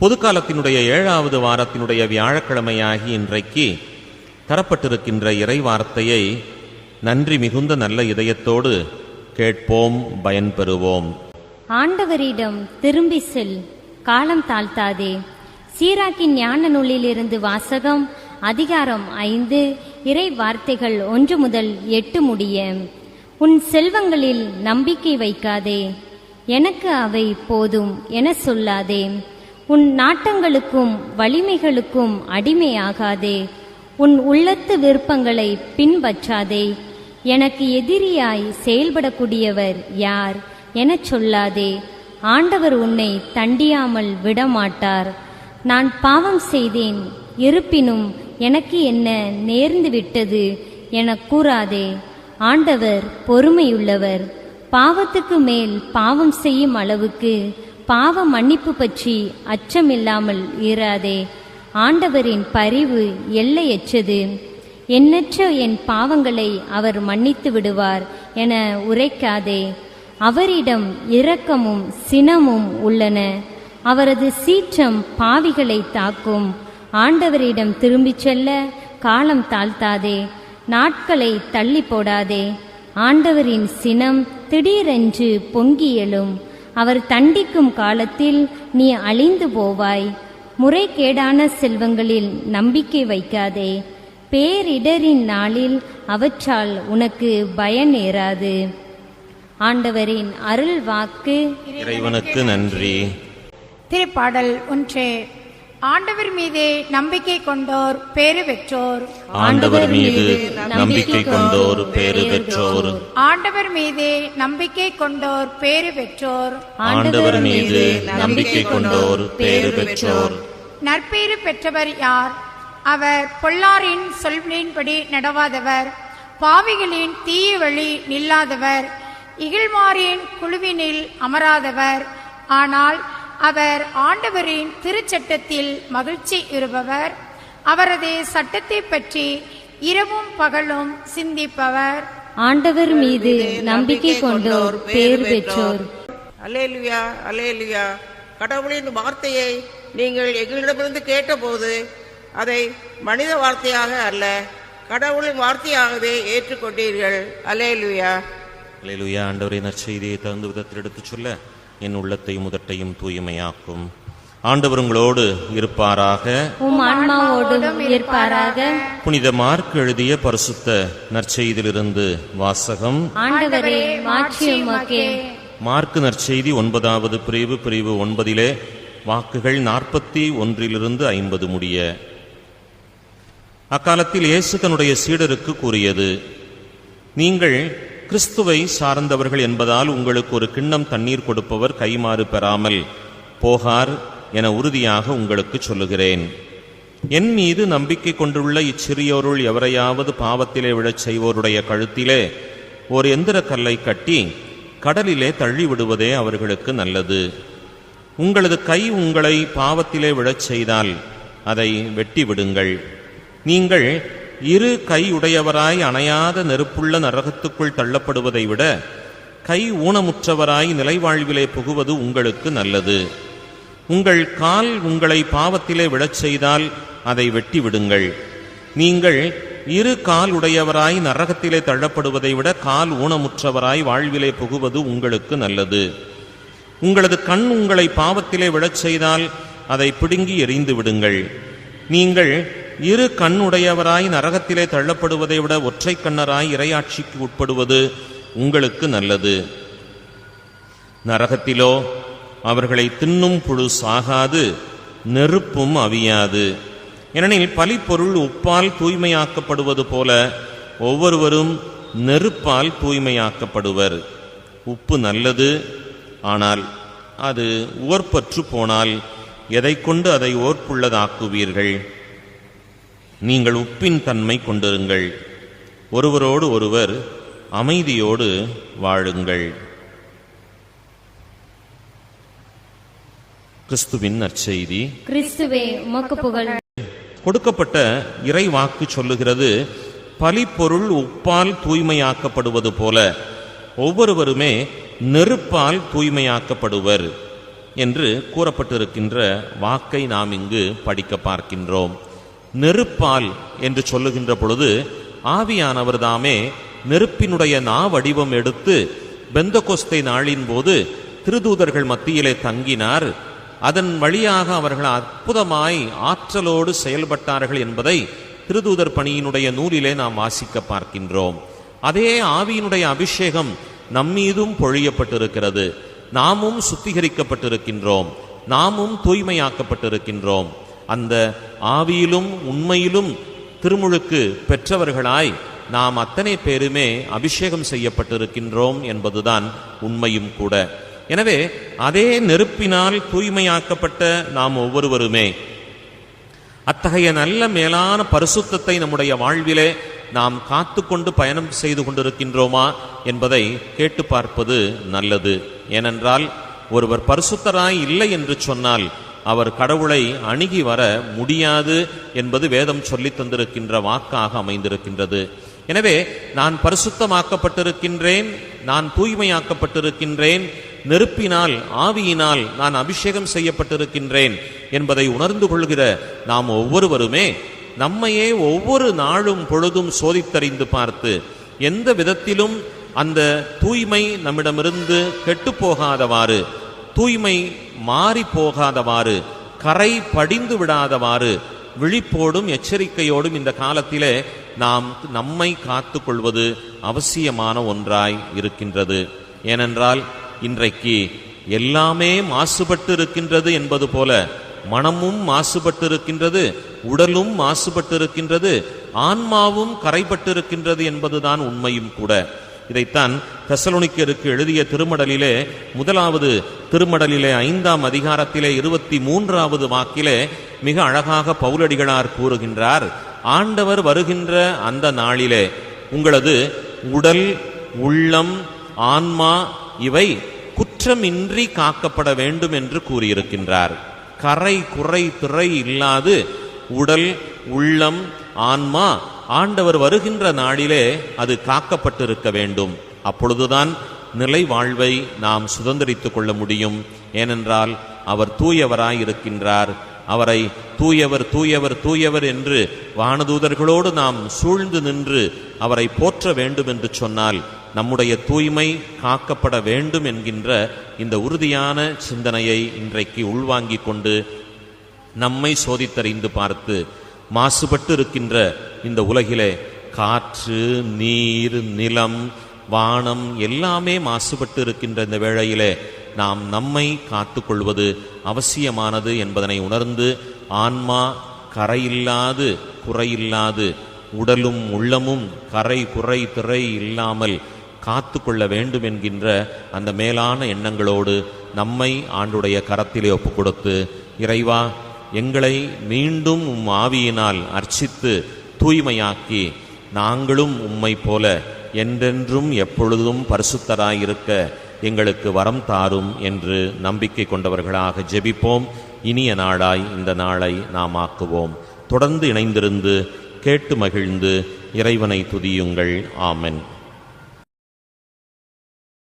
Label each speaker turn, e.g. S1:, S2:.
S1: பொதுக்காலத்தினுடைய ஏழாவது வாரத்தினுடைய வியாழக்கிழமையாகி இன்றைக்கு தரப்பட்டிருக்கின்ற இறை வார்த்தையை நன்றி மிகுந்த நல்ல இதயத்தோடு கேட்போம் பயன்பெறுவோம்.
S2: ஆண்டவரிடம் திரும்பி செல் காலம் தாழ்த்தாதே. சீராக்கின் ஞான நூலிலிருந்து வாசகம் அதிகாரம் ஐந்து இறை வார்த்தைகள் ஒன்று முதல் எட்டு முடிய. உன் செல்வங்களில் நம்பிக்கை வைக்காதே. எனக்கு அவை போதும் என சொல்லாதே. உன் நாட்டங்களுக்கும் வலிமைகளுக்கும் அடிமையாகாதே. உன் உள்ளத்து விருப்பங்களை பின்பற்றாதே. எனக்கு எதிரியாய் செயல்படக்கூடியவர் யார் எனச் சொல்லாதே. ஆண்டவர் உன்னை தண்டியாமல் விடமாட்டார். நான் பாவம் செய்தேன் இருப்பினும் எனக்கு என்ன நேர்ந்து விட்டது எனக் கூறாதே. ஆண்டவர் பொறுமையுள்ளவர். பாவத்துக்கு மேல் பாவம் செய்யும் அளவுக்கு பாவ மன்னிப்பு பற்றி அச்சமில்லாமல் இராதே. ஆண்டவரின் பரிவு எல்லையற்றது. எண்ணற்ற என் பாவங்களை அவர் மன்னித்து விடுவார் என உரைக்காதே. அவரிடம் இரக்கமும் சினமும் உள்ளன. அவரது சீற்றம் பாவிகளை தாக்கும். ஆண்டவரிடம் திரும்பிச் செல்ல காலம் தாழ்த்தாதே. நாட்களை தள்ளி போடாதே. ஆண்டவரின் சினம் திடீரென்று பொங்கி எழும். அவர் தண்டிக்கும் காலத்தில் நீ அழிந்து போவாய். முறைகேடான செல்வங்களில் நம்பிக்கை வைக்காதே. பேரிடரின் நாளில் அவற்றால் உனக்கு பயன் நேராது ஆண்டவரின் அருள் வாக்கு
S1: இறைவனுக்கு நன்றி.
S3: திருப்பாடல் ஒன்று. ஆண்டவர் மீது நம்பிக்கை கொண்டோர் பேறு பெற்றோர்.
S1: ஆண்டவர் மீது நம்பிக்கை கொண்டோர் பேறு பெற்றோர்.
S3: ஆண்டவர் மீது நம்பிக்கை கொண்டோர் பேறு பெற்றோர்.
S1: ஆண்டவர் மீது நம்பிக்கை கொண்டோர் பேறு பெற்றோர்.
S3: நற்பேறு பெற்றவர் யார்? அவர் பொல்லாரின் சொல்லின்படி நடவாதவர். பாவிகளின் தீய வழி நில்லாதவர். இகழ்மாரின் குழுவினில் அமராதவர். ஆனால் அவர் ஆண்டவரின் திருச்சட்டத்தில் மகிழ்ச்சி இருப்பவர். அவரது சட்டத்தை பற்றி இரவும் பகலும் சிந்திப்பவர்.
S2: ஆண்டவர் மீது நம்பிக்கை கொண்டோர் பேர் பெற்றோர்.
S4: அலேலுயா அலேலுயா கடவுளின் வார்த்தையை நீங்கள் எங்களிடமிருந்து கேட்டபோது அதை மனித வார்த்தையாக அல்ல கடவுளின் வார்த்தையாகவே ஏற்றுக்கொண்டீர்கள். அலேலுயா
S1: அல்லேலூயா ஆண்டவரை நற்செய்தியை தகுந்த விதத்தில் எடுத்துச் சொல்ல என் உள்ளத்தையும் முதட்டையும் தூய்மையாக்கும். ஆண்டவர் உங்களோடு இருப்பாராக.
S2: இருப்பாராக.
S1: புனித மார்க் எழுதிய பரிசுத்த நற்செய்தியிலிருந்து வாசகம். மார்க்கு நற்செய்தி ஒன்பதாவது பிரிவு பிரிவு ஒன்பதிலே வாக்குகள் நாற்பத்தி ஒன்றிலிருந்து ஐம்பது முடிய. அக்காலத்தில் இயேசு தன்னுடைய சீடருக்கு கூறியது நீங்கள் கிறிஸ்துவை சார்ந்தவர்கள் என்பதால் உங்களுக்கு ஒரு கிண்ணம் தண்ணீர் கொடுப்பவர் கைமாறு பெறாமல் போகார். என உறுதியாக உங்களுக்கு சொல்லுகிறேன். என் மீது நம்பிக்கை கொண்டுள்ள இச்சிறியோருள் எவரையாவது பாவத்திலே விழச் செய்வோருடைய கழுத்திலே ஒரு எந்திர கல்லை கட்டி கடலிலே தள்ளி விடுவதே அவர்களுக்கு நல்லது. உங்களது கை உங்களை பாவத்திலே விழச் செய்தால் அதை வெட்டி விடுங்கள் நீங்கள் இரு கை உடையவராய் அணையாத நெருப்புள்ள நரகத்துக்குள் தள்ளப்படுவதை விட கை ஊனமுற்றவராய் நிலைவாழ்விலே புகுவது உங்களுக்கு நல்லது. உங்கள் கால் உங்களை பாவத்திலே விழச் செய்தால் அதை வெட்டி விடுங்கள் நீங்கள் இரு கால் உடையவராய் நரகத்திலே தள்ளப்படுவதை விட கால் ஊனமுற்றவராய் வாழ்விலே புகுவது உங்களுக்கு நல்லது. உங்களது கண் உங்களை பாவத்திலே விழச் செய்தால் அதை பிடுங்கி எறிந்து விடுங்கள். நீங்கள் இரு கண் உடையவராய் நரகத்திலே தள்ளப்படுவதை விட ஒற்றை கண்ணராய் இரையாட்சிக்கு உட்படுவது உங்களுக்கு நல்லது. நரகத்திலோ அவர்களை தின்னும் புழு சாகாது நெருப்பும் அவியாது. ஏனெனில் பலிப்பொருள் உப்பால் தூய்மையாக்கப்படுவது போல ஒவ்வொருவரும் நெருப்பால் தூய்மையாக்கப்படுவர். உப்பு நல்லது ஆனால் அது ஓர்பற்று போனால் எதை கொண்டு அதை ஓர்ப்புள்ளதாக்குவீர்கள்? நீங்கள் உப்பின் தன்மை கொண்டிருங்கள். ஒருவரோடு ஒருவர் அமைதியோடு வாழுங்கள். கிறிஸ்துவின் நற்செய்தி.
S2: கிறிஸ்துவே உமக்கு புகழ்.
S1: கொடுக்கப்பட்ட இறை வாக்கு சொல்லுகிறது பலிப்பொருள் உப்பால் தூய்மையாக்கப்படுவது போல ஒவ்வொருவருமே நெருப்பால் தூய்மையாக்கப்படுவர் என்று கூறப்பட்டிருக்கின்ற வாக்கை நாம் இங்கு படிக்க பார்க்கின்றோம். நெருப்பால் என்று சொல்லுகின்ற பொழுது ஆவியானவர் தாமே நெருப்பினுடைய நாவடிவம் எடுத்து பெந்தகொஸ்தை நாளின் போது திருதூதர்கள் மத்தியிலே தங்கினார். அதன் வழியாக அவர்கள் அற்புதமாய் ஆற்றலோடு செயல்பட்டார்கள் என்பதை திருதூதர் பணியினுடைய நூலிலே நாம் வாசிக்க பார்க்கின்றோம். அதே ஆவியினுடைய அபிஷேகம் நம்மீதும் பொழியப்பட்டிருக்கிறது. நாமும் சுத்திகரிக்கப்பட்டிருக்கின்றோம். நாமும் தூய்மையாக்கப்பட்டிருக்கின்றோம். அந்த ஆவியிலும் உண்மையிலும் திருமுழுக்கு பெற்றவர்களாய் நாம் அத்தனை பேருமே அபிஷேகம் செய்யப்பட்டிருக்கின்றோம் என்பதுதான் உண்மையும் கூட. எனவே அதே நெருப்பினால் தூய்மையாக்கப்பட்ட நாம் ஒவ்வொருவருமே அத்தகைய நல்ல மேலான பரிசுத்தத்தை நம்முடைய வாழ்விலே நாம் காத்துக்கொண்டு பயணம் செய்து கொண்டிருக்கின்றோமா என்பதை கேட்டு பார்ப்பது நல்லது. ஏனென்றால் ஒருவர் பரிசுத்தராய் இல்லை என்று சொன்னால் அவர் கடவுளை அணுகி வர முடியாது என்பது வேதம் சொல்லி தந்திருக்கின்ற வாக்காக அமைந்திருக்கின்றது. எனவே நான் பரிசுத்தமாக்கப்பட்டிருக்கின்றேன் நான் தூய்மையாக்கப்பட்டிருக்கின்றேன் நெருப்பினால் ஆவியினால் நான் அபிஷேகம் செய்யப்பட்டிருக்கின்றேன் என்பதை உணர்ந்து கொள்கிற நாம் ஒவ்வொருவருமே நம்மையே ஒவ்வொரு நாளும் பொழுதும் சோதித்தறிந்து பார்த்து எந்த விதத்திலும் அந்த தூய்மை நம்மிடமிருந்து கெட்டு போகாதவாறு தூய்மை மாறி போகாதவாறு கரை படிந்து விடாதவாறு விழிப்போடும் எச்சரிக்கையோடும் இந்த காலத்திலே நாம் நம்மை காத்துக்கொள்வது அவசியமான ஒன்றாய் இருக்கின்றது. ஏனென்றால் இன்றைக்கு எல்லாமே மாசுபட்டு இருக்கின்றது என்பது போல மனமும் மாசுபட்டு இருக்கின்றது உடலும் மாசுபட்டு இருக்கின்றது ஆன்மாவும் கரைப்பட்டிருக்கின்றது என்பதுதான் உண்மையும் கூட. இதைத்தான் தெசலோனிக்கருக்கு எழுதிய திருமடலிலே முதலாவது திருமடலிலே ஐந்தாம் அதிகாரத்திலே இருபத்தி மூன்றாவது வாக்கிலே மிக அழகாக பவுலடிகளார் கூறுகின்றார் ஆண்டவர் வருகின்ற அந்த நாளிலே உங்களது உடல் உள்ளம் ஆன்மா இவை குற்றமின்றி காக்கப்பட வேண்டும் என்று கூறியிருக்கின்றார். கரை குறை திரை இல்லாது உடல் உள்ளம் ஆன்மா ஆண்டவர் வருகின்ற நாளிலே அது காக்கப்பட்டிருக்க வேண்டும். அப்பொழுதுதான் நிலை வாழ்வை நாம் சுதந்திரித்துக் கொள்ள முடியும். ஏனென்றால் அவர் தூயவராய் இருக்கின்றார் அவரை தூயவர் தூயவர் தூயவர் என்று வானதூதர்களோடு நாம் சூழ்ந்து நின்று அவரை போற்ற வேண்டும் என்று சொன்னால் நம்முடைய தூய்மை காக்கப்பட வேண்டும் என்கின்ற இந்த உறுதியான சிந்தனையை இன்றைக்கு உள்வாங்கிக் கொண்டு நம்மை சோதித்தறிந்து பார்த்து மாசுபட்டு இருக்கின்ற இந்த உலகிலே காற்று நீர் நிலம் வானம் எல்லாமே மாசுபட்டு இருக்கின்ற இந்த வேளையிலே நாம் நம்மை காத்துக்கொள்வது அவசியமானது என்பதனை உணர்ந்து ஆன்மா கரையில்லாது குறையில்லாது உடலும் உள்ளமும் கரை குறை திரை இல்லாமல் காத்து கொள்ள வேண்டும் என்கின்ற அந்த மேலான எண்ணங்களோடு நம்மை ஆண்டுடைய கரத்திலே ஒப்பு கொடுத்து இறைவா எங்களை மீண்டும் உம் ஆவியினால் அர்ச்சித்து தூய்மையாக்கி நாங்களும் உம்மை போல என்றென்றும் எப்பொழுதும் பரிசுத்தராயிருக்க எங்களுக்கு வரம் தாரும் என்று நம்பிக்கை கொண்டவர்களாக ஜெபிப்போம். இனிய நாடாய் இந்த நாளை நாம் ஆக்குவோம். தொடர்ந்து இணைந்திருந்து கேட்டு மகிழ்ந்து இறைவனை துதியுங்கள். ஆமென்.